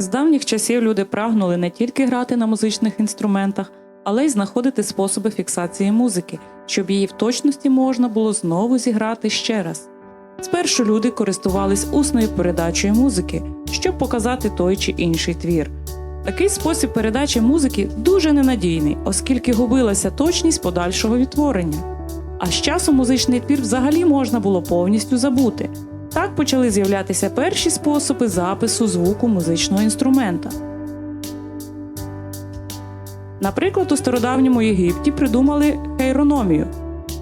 З давніх часів люди прагнули не тільки грати на музичних інструментах, але й знаходити способи фіксації музики, щоб її в точності можна було знову зіграти ще раз. Спершу люди користувались усною передачею музики, щоб показати той чи інший твір. Такий спосіб передачі музики дуже ненадійний, оскільки губилася точність подальшого відтворення. А з часом музичний твір взагалі можна було повністю забути. Так почали з'являтися перші способи запису звуку музичного інструмента. Наприклад, у стародавньому Єгипті придумали хейрономію.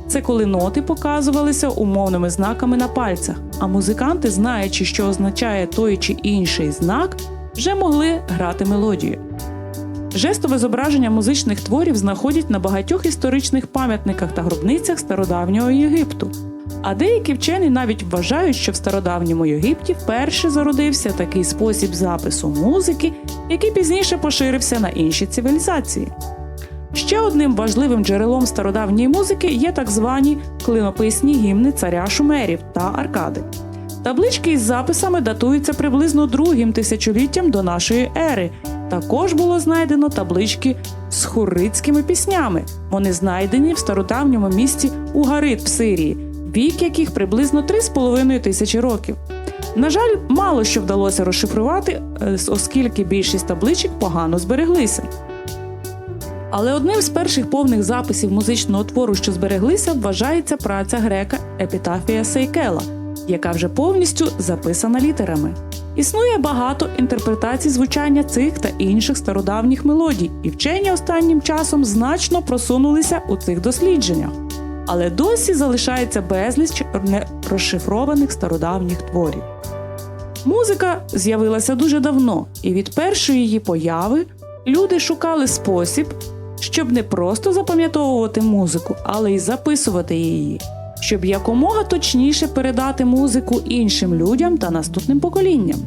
Це коли ноти показувалися умовними знаками на пальцях, а музиканти, знаючи, що означає той чи інший знак, вже могли грати мелодію. Жестове зображення музичних творів знаходять на багатьох історичних пам'ятниках та гробницях стародавнього Єгипту. А деякі вчені навіть вважають, що в стародавньому Єгипті вперше зародився такий спосіб запису музики, який пізніше поширився на інші цивілізації. Ще одним важливим джерелом стародавньої музики є так звані клинописні гімни царя шумерів та аркади. Таблички із записами датуються приблизно другим тисячоліттям до нашої ери. Також було знайдено таблички з хурицькими піснями. Вони знайдені в стародавньому місті Угарит в Сирії, вік яких приблизно 3,5 тисячі років. На жаль, мало що вдалося розшифрувати, е, оскільки більшість табличок погано збереглися. Але одним з перших повних записів музичного твору, що збереглися, вважається праця грека Епітафія Сейкела, яка вже повністю записана літерами. Існує багато інтерпретацій звучання цих та інших стародавніх мелодій, і вчені останнім часом значно просунулися у цих дослідженнях. Але досі залишається безліч розшифрованих стародавніх творів. Музика з'явилася дуже давно, і від першої її появи люди шукали спосіб, щоб не просто запам'ятовувати музику, але й записувати її, щоб якомога точніше передати музику іншим людям та наступним поколінням.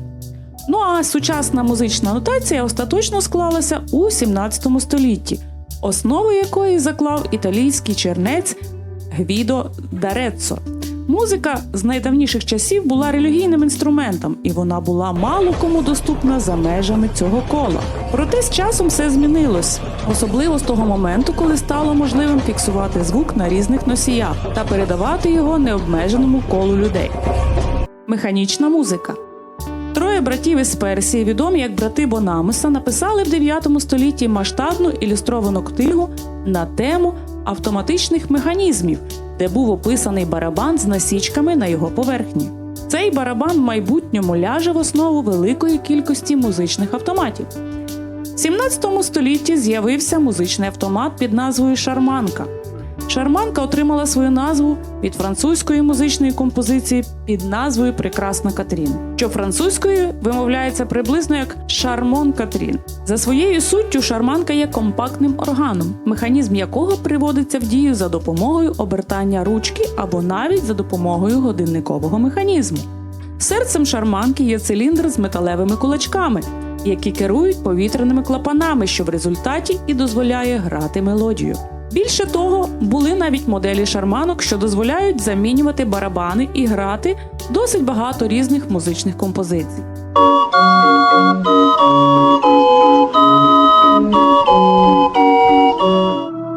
Ну а сучасна музична нотація остаточно склалася у 17 столітті, основу якої заклав італійський чернець Гвідо Дареццо. Музика з найдавніших часів була релігійним інструментом, і вона була мало кому доступна за межами цього кола. Проте з часом все змінилось, особливо з того моменту, коли стало можливим фіксувати звук на різних носіях та передавати його необмеженому колу людей. Механічна музика. Троє братів із Персії, відомі як брати Бонамеса, написали в 9 столітті масштабну ілюстровану книгу на тему автоматичних механізмів, де був описаний барабан з насічками на його поверхні. Цей барабан в майбутньому ляже в основу великої кількості музичних автоматів. В 17 столітті з'явився музичний автомат під назвою Шарманка. Шарманка отримала свою назву від французької музичної композиції під назвою Прекрасна Катрін, що французькою вимовляється приблизно як Шармон Катрін. За своєю суттю шарманка є компактним органом, механізм якого приводиться в дію за допомогою обертання ручки або навіть за допомогою годинникового механізму. Серцем шарманки є циліндр з металевими кулачками, які керують повітряними клапанами, що в результаті і дозволяє грати мелодію. Більше того, були навіть моделі шарманок, що дозволяють замінювати барабани і грати досить багато різних музичних композицій.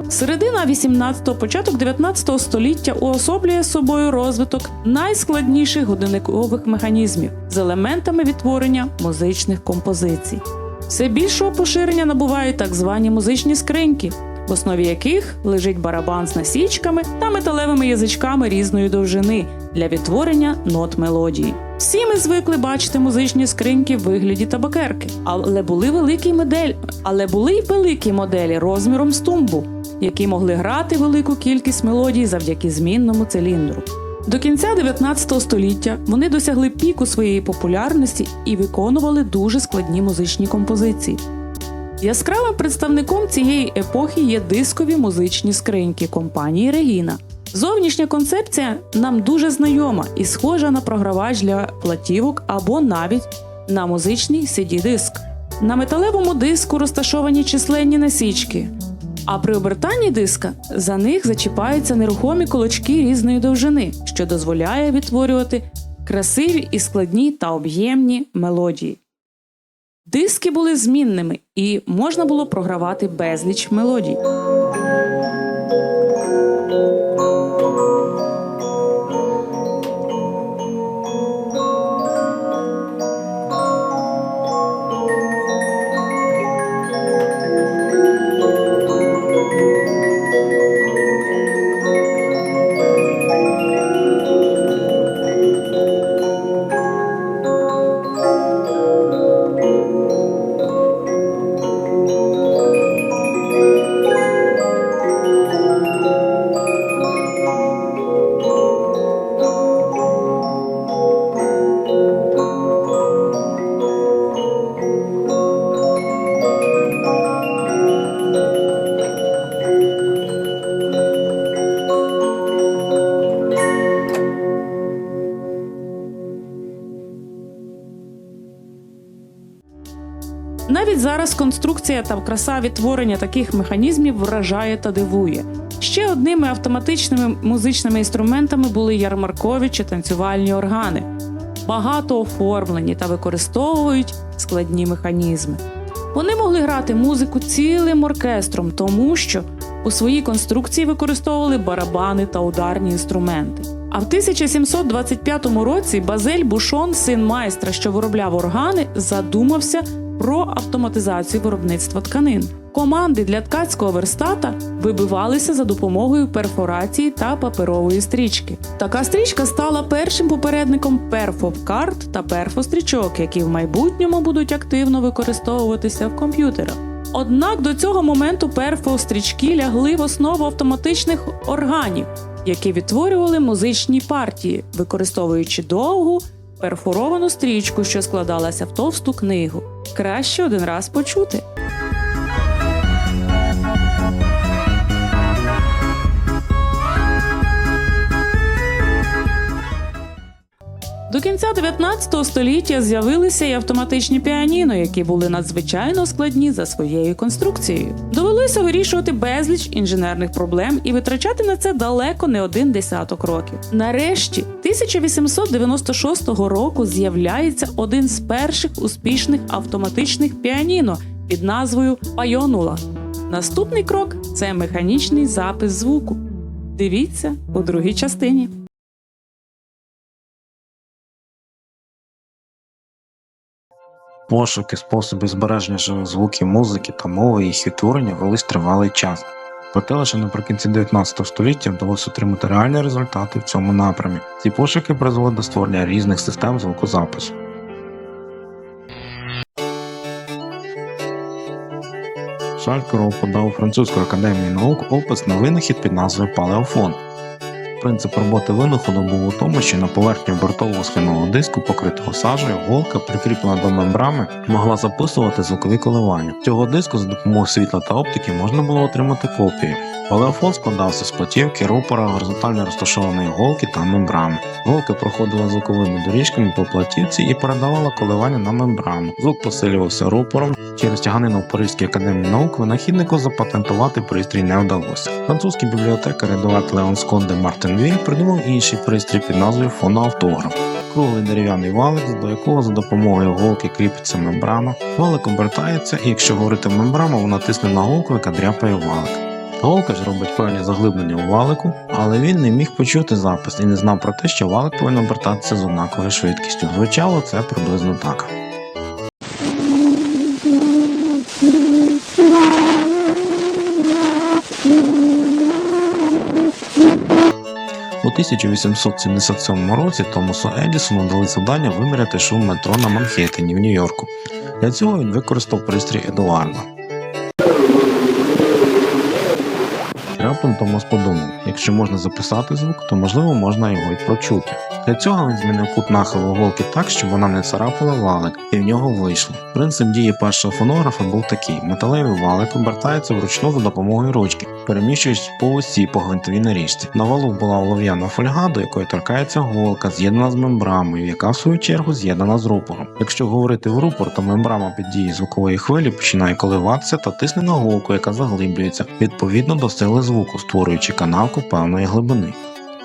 Середина 18-го, початок 19-го століття уособлює собою розвиток найскладніших годинникових механізмів з елементами відтворення музичних композицій. Все більшого поширення набувають так звані музичні скриньки, основі яких лежить барабан з насічками та металевими язичками різної довжини для відтворення нот мелодії. Всі ми звикли бачити музичні скриньки в вигляді табакерки, але були великі моделі, але були й великі моделі розміром з тумбу, які могли грати велику кількість мелодій завдяки змінному циліндру. До кінця 19 століття вони досягли піку своєї популярності і виконували дуже складні музичні композиції. Яскравим представником цієї епохи є дискові музичні скриньки компанії Регіна. Зовнішня концепція нам дуже знайома і схожа на програвач для платівок або навіть на музичний CD-диск. На металевому диску розташовані численні насічки, а при обертанні диска за них зачіпаються нерухомі кулачки різної довжини, що дозволяє відтворювати красиві і складні та об'ємні мелодії. Диски були змінними і можна було програвати безліч мелодій. Зараз конструкція та краса відтворення таких механізмів вражає та дивує. Ще одними автоматичними музичними інструментами були ярмаркові чи танцювальні органи, багато оформлені та використовують складні механізми. Вони могли грати музику цілим оркестром, тому що у своїй конструкції використовували барабани та ударні інструменти. А в 1725 році Базель Бушон, син майстра, що виробляв органи, задумався про автоматизацію виробництва тканин. Команди для ткацького верстата вибивалися за допомогою перфорації та паперової стрічки. Така стрічка стала першим попередником перфокарт та перфострічок, які в майбутньому будуть активно використовуватися в комп'ютерах. Однак до цього моменту перфострічки лягли в основу автоматичних органів, які відтворювали музичні партії, використовуючи довгу перфоровану стрічку, що складалася в товсту книгу. Краще один раз почути. До кінця 19 століття з'явилися й автоматичні піаніно, які були надзвичайно складні за своєю конструкцією. Довелося вирішувати безліч інженерних проблем і витрачати на це далеко не один десяток років. Нарешті, 1896 року з'являється один з перших успішних автоматичних піаніно під назвою Пайонула. Наступний крок це механічний запис звуку. Дивіться у другій частині. Пошуки способи збереження живих звуків музики та мови і їх відтворення велись тривалий час. Проте лише наприкінці 19 століття вдалося отримати реальні результати в цьому напрямі. Ці пошуки призвели до створення різних систем звукозапису. Шарль Кро подав у французьку академію наук опис на винахід під назвою Палеофон. Принцип роботи винаходу був у тому, що на поверхню бортового схильного диску, покритого сажею, голка, прикріплена до мембрами, могла записувати звукові коливання. Цього диску за допомогою світла та оптики можна було отримати копію. Палеофон складався з платівки, рупора, горизонтально розташованої голки та мембрани. Голка проходила звуковими доріжками по платівці і передавала коливання на мембрану. Звук посилювався рупором. Через тяганину в Паризькій академії наук винахіднику запатентувати пристрій не вдалося. Французький бібліотекар редуват Леон Скотт де Мартенвіль придумав інший пристрій під назвою фоноавтограф. Круглий дерев'яний валик, до якого за допомогою голки кріпиться мембрана. Валик обертається, і якщо говорити в мембрану, вона тисне на голку, яка дряпає валик. Голка ж робить певні заглиблення у валику, але він не міг почути запис і не знав про те, що валик повинен обертатися з однаковою швидкістю. Звучало це приблизно так. 1877 році Томасу Едісону дали завдання виміряти шум метро на Манхеттені в Нью-Йорку. Для цього він використав пристрій Едуарда. Раптом Томас подумав, якщо можна записати звук, то можливо можна його й прочути. Для цього він змінив кут нахилу голки так, щоб вона не царапала валик, і в нього вийшло. Принцип дії першого фонографа був такий: металевий валик обертається вручну за допомогою ручки, переміщуючись по осі по гвинтовій наріжці. На валу була олов'яна фольга, до якої торкається голка, з'єднана з мембрамою, яка в свою чергу з'єднана з рупором. Якщо говорити в рупор, то мембрама під дією звукової хвилі починає коливатися та тисне на голку, яка заглиблюється відповідно до сили звуку, створюючи канавку певної глибини.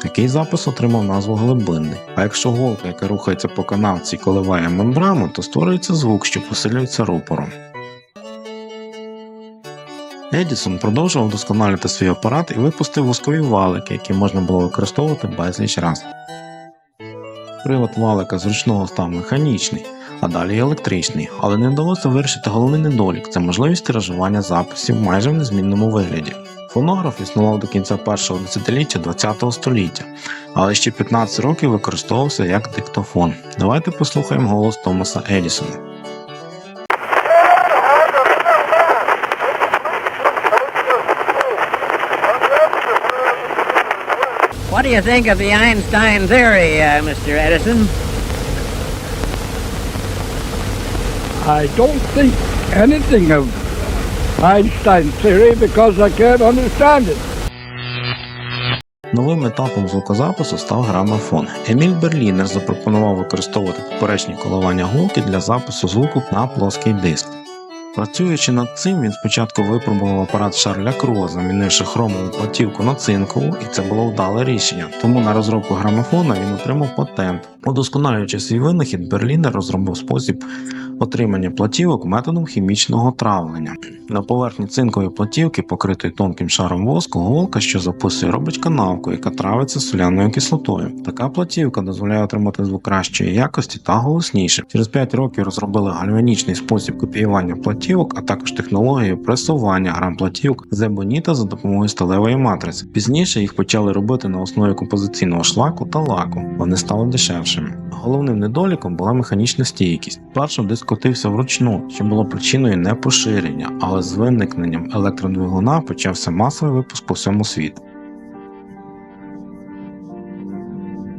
Такий запис отримав назву глибинний. А якщо голка, яка рухається по канавці, коливає мембрану, то створюється звук, що посилюється рупором. Едісон продовжував вдосконалювати свій апарат і випустив воскові валики, які можна було використовувати безліч раз. Привод валика зручного став механічний, а далі електричний, але не вдалося вирішити головний недолік це можливість тиражування записів майже в незмінному вигляді. Фонограф існував до кінця першого десятиліття ХХ століття, але ще 15 років використовувався як диктофон. Давайте послухаємо голос Томаса Едісона. What do you think of the Einstein theory, uh, Mr. Edison? I don't think anything of Einstein's theory because I can't understand it. Новим етапом звукозапису став грамофон. Еміль Берлінер запропонував використовувати поперечні коливання голки для запису звуку на плоский диск. Працюючи над цим, він спочатку випробував апарат Шарля Кро, замінивши хромову платівку на цинкову, і це було вдале рішення. Тому на розробку грамофона він отримав патент. Удосконалюючи свій винахід, Берлінер розробив спосіб отримання платівок методом хімічного травлення. На поверхні цинкової платівки, покритої тонким шаром воску, голка, що записує, робить канавку, яка травиться соляною кислотою. Така платівка дозволяє отримати звук кращої якості та голосніше. Через 5 років розробили гальванічний спосіб копіювання платівок, а також технологію пресування грам платівок з за допомогою сталевої матриці. Пізніше їх почали робити на основі композиційного шлаку та лаку. Вони стали дешевшими. Головним недоліком була механічна стійкість. Спершу диск котився вручну, що було причиною не поширення, але з виникненням електродвигуна почався масовий випуск по всьому світу.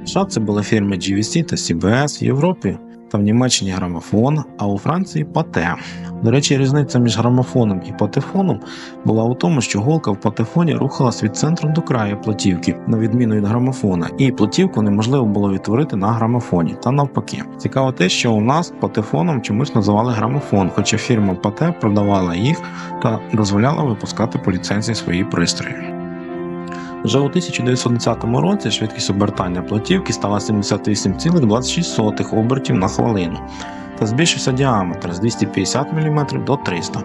США це були фірми GVC та CBS в Європі та в Німеччині грамофон, а у Франції пате. До речі, різниця між грамофоном і патефоном була у тому, що голка в патефоні рухалась від центру до краю платівки, на відміну від грамофона, і платівку неможливо було відтворити на грамофоні та навпаки. Цікаво те, що у нас патефоном чомусь називали грамофон, хоча фірма Пате продавала їх та дозволяла випускати по ліцензії свої пристрої. Вже у 1910 році швидкість обертання платівки стала 78,26 обертів на хвилину та збільшився діаметр з 250 мм до 300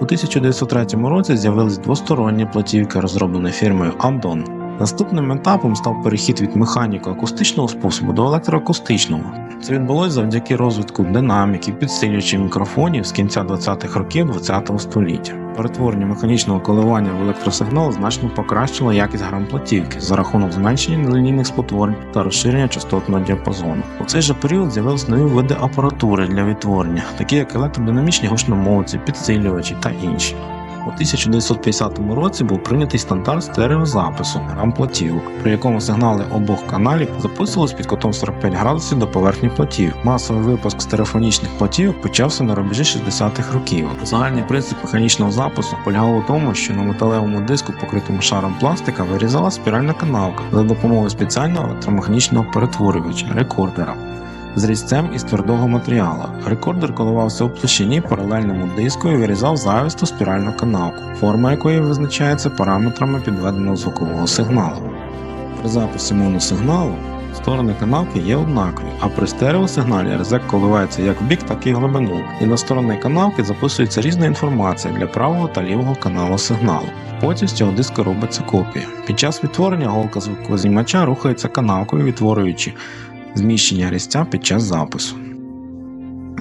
У 1903 році з'явились двосторонні платівки, розроблені фірмою Abdon. Наступним етапом став перехід від механіко-акустичного способу до електроакустичного. Це відбулося завдяки розвитку динаміків, підсилювачів мікрофонів з кінця 20-х років ХХ століття. Перетворення механічного коливання в електросигнал значно покращило якість грамплатівки за рахунок зменшення нелінійних спотворень та розширення частотного діапазону. У цей же період з'явилися нові види апаратури для відтворення, такі як електродинамічні гучномовці, підсилювачі та інші. У 1950 році був прийнятий стандарт стереозапису грам платівок, при якому сигнали обох каналів записувались під кутом 45 градусів до поверхні платівок. Масовий випуск стереофонічних платівок почався на рубежі 60-х років. Загальний принцип механічного запису полягав у тому, що на металевому диску, покритому шаром пластика, вирізала спіральна канавка за допомогою спеціального електромеханічного перетворювача рекордера з різцем із твердого матеріалу. Рекордер коливався у площині паралельному диску і вирізав завісту спіральну канавку, форма якої визначається параметрами підведеного звукового сигналу. При записі моносигналу сторони канавки є однакові, а при стереосигналі резек коливається як в бік, так і в глибину, і на сторони канавки записується різна інформація для правого та лівого каналу сигналу. Потім з цього диска робиться копія. Під час відтворення голка звукознімача рухається канавкою, відтворюючи зміщення різця під час запису.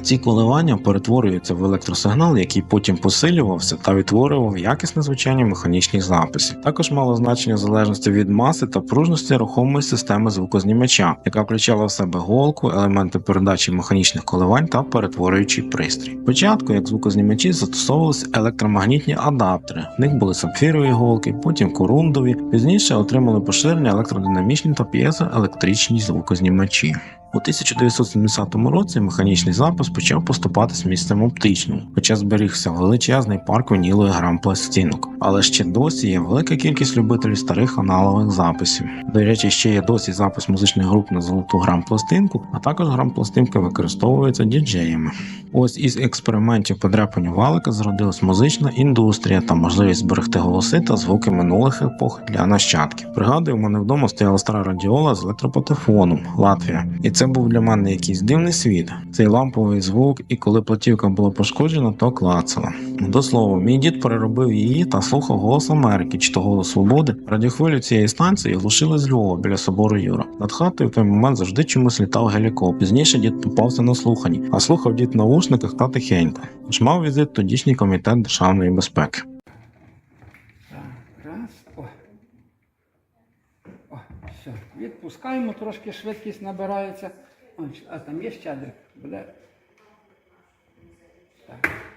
Ці коливання перетворюються в електросигнал, який потім посилювався та відтворював якісне звучання механічних записів. Також мало значення залежності від маси та пружності рухомої системи звукознімача, яка включала в себе голку, елементи передачі механічних коливань та перетворюючий пристрій. Спочатку, як звукознімачі, застосовувалися електромагнітні адаптери. В них були сапфірові голки, потім корундові. Пізніше отримали поширення електродинамічні та п'єзоелектричні звукознімачі. У 1970 році механічний запис почав поступати з місцем оптичному, хоча зберігся величезний парк вінілових грам пластинок. Але ще досі є велика кількість любителів старих аналогових записів. До речі, ще є досі запис музичних груп на золоту грам пластинку, а також грам пластинки використовуються діджеями. Ось із експериментів подряпання валика зродилась музична індустрія та можливість зберегти голоси та звуки минулих епох для нащадків. Пригадую, у мене вдома стояла стара радіола з електропатефоном Латвія, і це був для мене якийсь дивний світ. Цей ламповий звук, і коли платівка була пошкоджена, то клацала. До слова, мій дід переробив її та слухав голос Америки чи то голос свободи. Радіохвилю цієї станції глушили з Львова біля собору Юра. Над хатою в той момент завжди чомусь літав гелікоптер. Пізніше дід попався на слухані, а слухав дід в наушниках та тихенько. Тож мав візит тодішній комітет державної безпеки. Так, раз. О. О, все. Відпускаємо, трошки швидкість набирається. А там є щедрик. Буде. Так.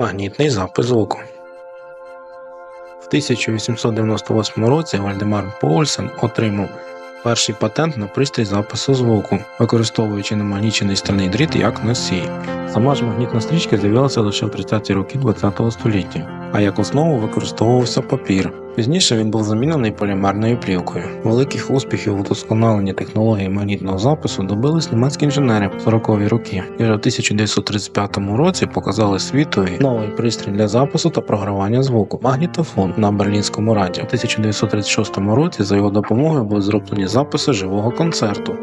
Магнітний запис звуку. В 1898 році Вальдемар Поульсен отримав перший патент на пристрій запису звуку, використовуючи намагнічений стальний дріт як носій. Сама ж магнітна стрічка з'явилася лише в 30-ті роки ХХ століття, а як основу використовувався папір. Пізніше він був замінений полімерною плівкою. Великих успіхів у технології магнітного запису добились німецькі інженери в 40-ві роки, і вже в 1935 році показали світові новий пристрій для запису та програвання звуку магнітофон на берлінському радіо. У 1936 році за його допомогою були зроблені записи живого концерту.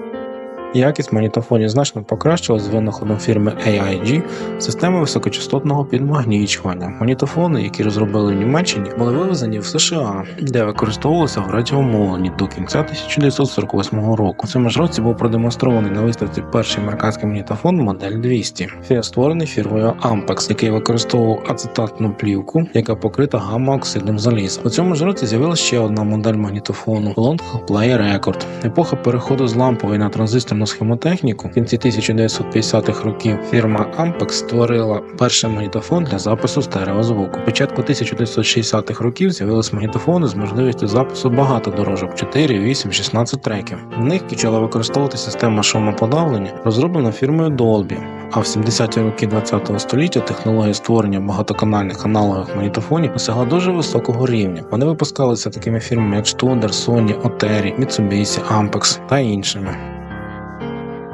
Якість магнітофонів значно покращилась з винаходом фірми AIG системи високочастотного підмагнічування. Магнітофони, які розробили в Німеччині, були вивезені в США, де використовувалися в радіомовленні до кінця 1948 року. У цьому ж році був продемонстрований на виставці перший американський магнітофон модель 200, Фі- створений фірмою Ampex, який використовував ацетатну плівку, яка покрита гамма-оксидом заліза. У цьому ж році з'явилася ще одна модель магнітофону Long Play Record. Епоха переходу з лампової на транзисторну схемотехніку в кінці 1950-х років фірма Ampex створила перший магнітофон для запису стереозвуку. Початку 1960-х років з'явились магнітофони з можливістю запису багато дорожок 4, 8, 16 треків. В них почала використовувати система шумоподавлення, розроблена фірмою Dolby. А в 70-ті роки ХХ століття технологія створення багатоканальних аналогових магнітофонів досягла дуже високого рівня. Вони випускалися такими фірмами, як Studer, Sony, Oteri, Mitsubishi, Ampex та іншими.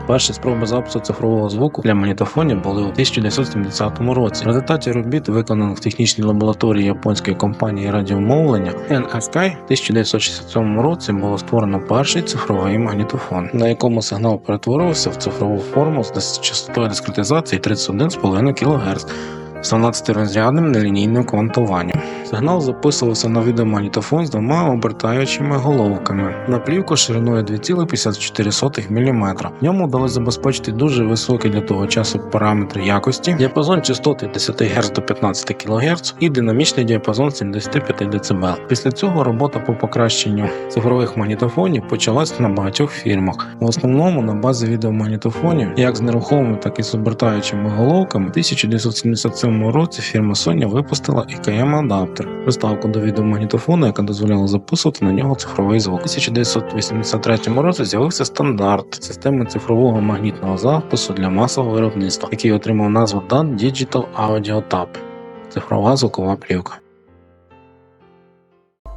Перші спроби запису цифрового звуку для магнітофонів були у 1970 році. В результаті робіт, виконаних в технічній лабораторії японської компанії радіомовлення NSK, в 1967 році було створено перший цифровий магнітофон, на якому сигнал перетворився в цифрову форму з частотою дискретизації 31,5 кГц. З 12-розрядним нелінійним квантуванням. Сигнал записувався на відеомагнітофон з двома обертаючими головками на плівку шириною 2,54 мм. В ньому вдалося забезпечити дуже високі для того часу параметри якості, діапазон частоти 10 Гц до 15 кГц і динамічний діапазон 75 дБ. Після цього робота по покращенню цифрових магнітофонів почалась на багатьох фірмах. В основному на базі відеомагнітофонів, як з нерухомими, так і з обертаючими головками, 1977 1997 році фірма Sony випустила IKM адаптер, приставку до відеомагнітофону, яка дозволяла записувати на нього цифровий звук. У 1983 році з'явився стандарт системи цифрового магнітного запису для масового виробництва, який отримав назву DAT Digital Audio Tab – цифрова звукова плівка.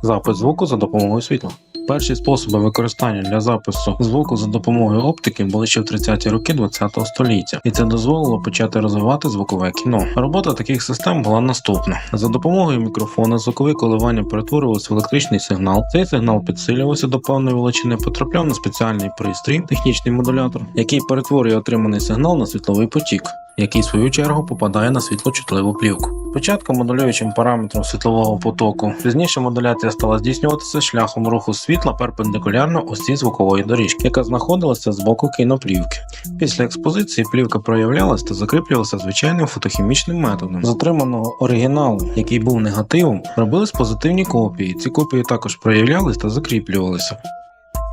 Запис звуку за допомогою світла. Перші способи використання для запису звуку за допомогою оптики були ще в 30-ті роки ХХ століття, і це дозволило почати розвивати звукове кіно. Робота таких систем була наступна: за допомогою мікрофона звукові коливання перетворювалися в електричний сигнал. Цей сигнал підсилювався до певної величини, потрапляв на спеціальний пристрій, технічний модулятор, який перетворює отриманий сигнал на світловий потік. Який в свою чергу попадає на світлочутливу плівку. Спочатку модулюючим параметром світлового потоку, пізніше модуляція стала здійснюватися шляхом руху світла перпендикулярно осі звукової доріжки, яка знаходилася з боку кіноплівки. Після експозиції плівка проявлялась та закріплювалася звичайним фотохімічним методом. Затриманого оригіналу, який був негативом, робились позитивні копії. Ці копії також проявлялись та закріплювалися.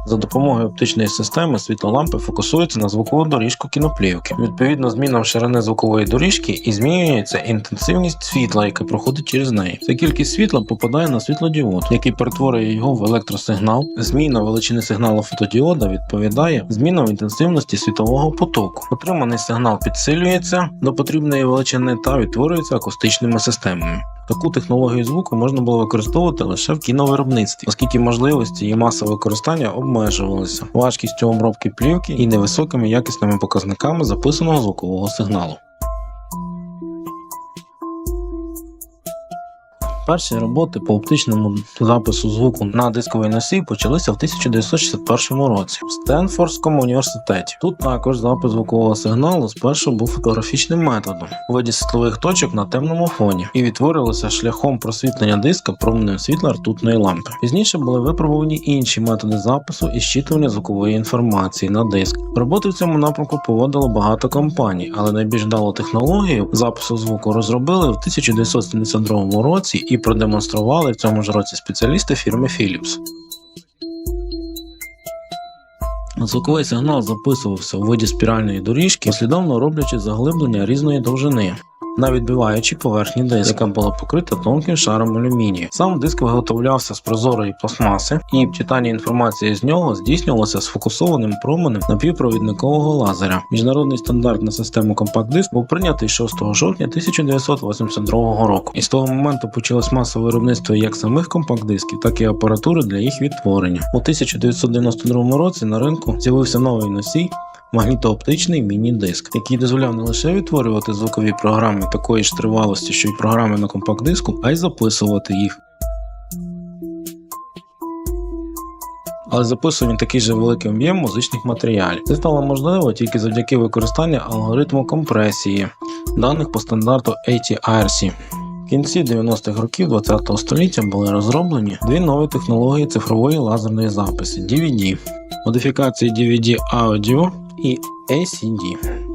За допомогою оптичної системи світлолампи фокусуються на звукову доріжку кіноплівки. Відповідно, змінам ширини звукової доріжки і змінюється інтенсивність світла, яке проходить через неї. Ця кількість світла попадає на світлодіод, який перетворює його в електросигнал. Зміна величини сигналу фотодіода відповідає змінам інтенсивності світового потоку. Отриманий сигнал підсилюється до потрібної величини та відтворюється акустичними системами. Таку технологію звуку можна було використовувати лише в кіновиробництві, оскільки можливості її масове використання обмежувалися важкістю обробки плівки і невисокими якісними показниками записаного звукового сигналу. Перші роботи по оптичному запису звуку на дисковий носій почалися в 1961 році в Стенфордському університеті. Тут також запис звукового сигналу спершу був фотографічним методом у виді світлових точок на темному фоні і відтворювалося шляхом просвітлення диска променем світла ртутної лампи. Пізніше були випробувані інші методи запису і щитування звукової інформації на диск. Роботи в цьому напрямку поводило багато компаній, але найбільш вдалу технологію запису звуку розробили в 1972 році і продемонстрували в цьому ж році спеціалісти фірми Philips. Звуковий сигнал записувався у виді спіральної доріжки, послідовно роблячи заглиблення різної довжини. На відбиваючій поверхні диска, була покрита тонким шаром алюмінію. Сам диск виготовлявся з прозорої пластмаси, і читання інформації з нього здійснювалося сфокусованим променем напівпровідникового лазера. Міжнародний стандарт на систему компакт-диск був прийнятий 6 жовтня 1982 року. І з того моменту почалось масове виробництво як самих компакт-дисків, так і апаратури для їх відтворення. У 1992 році на ринку з'явився новий носій магнітооптичний міні-диск, який дозволяв не лише відтворювати звукові програми такої ж тривалості, що й програми на компакт-диску, а й записувати їх. Але записує він такий же великий об'єм музичних матеріалів. Це стало можливо тільки завдяки використанню алгоритму компресії даних по стандарту ATIRC. В кінці 90-х років ХХ століття були розроблені дві нові технології цифрової лазерної записи DVD, модифікації DVD Audio і ACD.